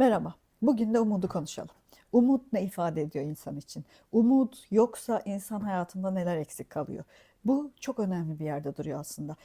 Merhaba. Bugün de umudu konuşalım. Umut ne ifade ediyor insan için? Umut yoksa insan hayatında neler eksik kalıyor? Bu çok önemli bir yerde duruyor aslında.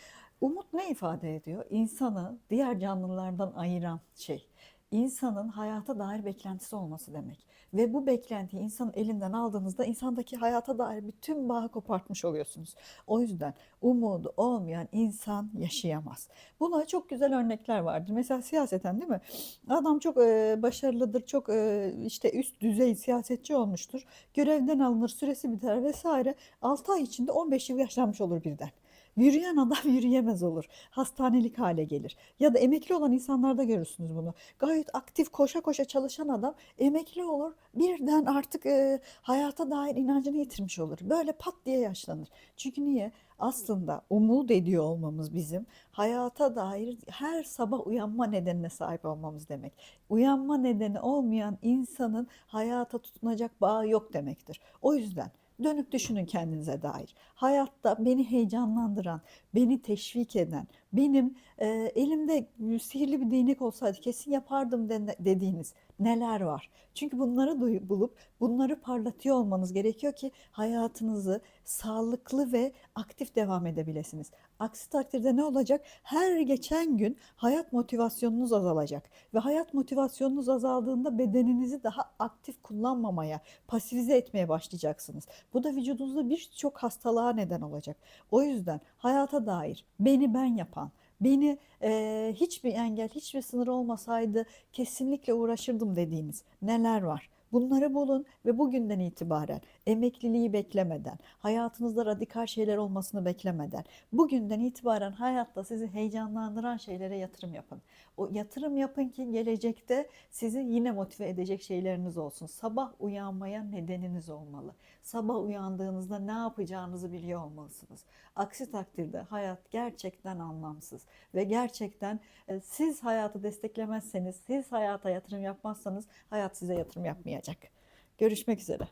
Umut ne ifade ediyor? İnsanı diğer canlılardan ayıran şey. İnsanın hayata dair beklentisi olması demek. Ve bu beklentiyi insanın elinden aldığınızda insandaki hayata dair bütün bağı kopartmış oluyorsunuz. O yüzden umudu olmayan insan yaşayamaz. Buna çok güzel örnekler vardır. Mesela siyaseten değil mi? Adam çok e, başarılıdır, çok e, işte üst düzey siyasetçi olmuştur. Görevden alınır, süresi biter vesaire. 6 ay içinde 15 yıl yaşlanmış olur birden. Yürüyen adam yürüyemez olur. Hastanelik hale gelir. Ya da emekli olan insanlarda görürsünüz bunu. Gayet aktif koşa koşa çalışan adam emekli olur. Birden artık e, hayata dair inancını yitirmiş olur. Böyle pat diye yaşlanır. Çünkü niye? Aslında umut ediyor olmamız bizim hayata dair her sabah uyanma nedenine sahip olmamız demek. Uyanma nedeni olmayan insanın hayata tutunacak bağı yok demektir. O yüzden Dönüp düşünün kendinize dair. Hayatta beni heyecanlandıran, beni teşvik eden, benim e, elimde sihirli bir değnek olsaydı kesin yapardım de- dediğiniz neler var? Çünkü bunları duy- bulup bunları parlatıyor olmanız gerekiyor ki hayatınızı sağlıklı ve aktif devam edebilirsiniz. Aksi takdirde ne olacak? Her geçen gün hayat motivasyonunuz azalacak ve hayat motivasyonunuz azaldığında bedeninizi daha aktif kullanmamaya, pasifize etmeye başlayacaksınız. Bu da vücudunuzda birçok hastalığa neden olacak. O yüzden hayata dair beni ben yapan, beni e, hiçbir engel, hiçbir sınır olmasaydı kesinlikle uğraşırdım dediğiniz neler var? Bunları bulun ve bugünden itibaren emekliliği beklemeden, hayatınızda radikal şeyler olmasını beklemeden, bugünden itibaren hayatta sizi heyecanlandıran şeylere yatırım yapın. O yatırım yapın ki gelecekte sizi yine motive edecek şeyleriniz olsun. Sabah uyanmaya nedeniniz olmalı. Sabah uyandığınızda ne yapacağınızı biliyor olmalısınız. Aksi takdirde hayat gerçekten anlamsız ve gerçekten e, siz hayatı desteklemezseniz, siz hayata yatırım yapmazsanız hayat size yatırım yapmayacak. Görüşmek üzere.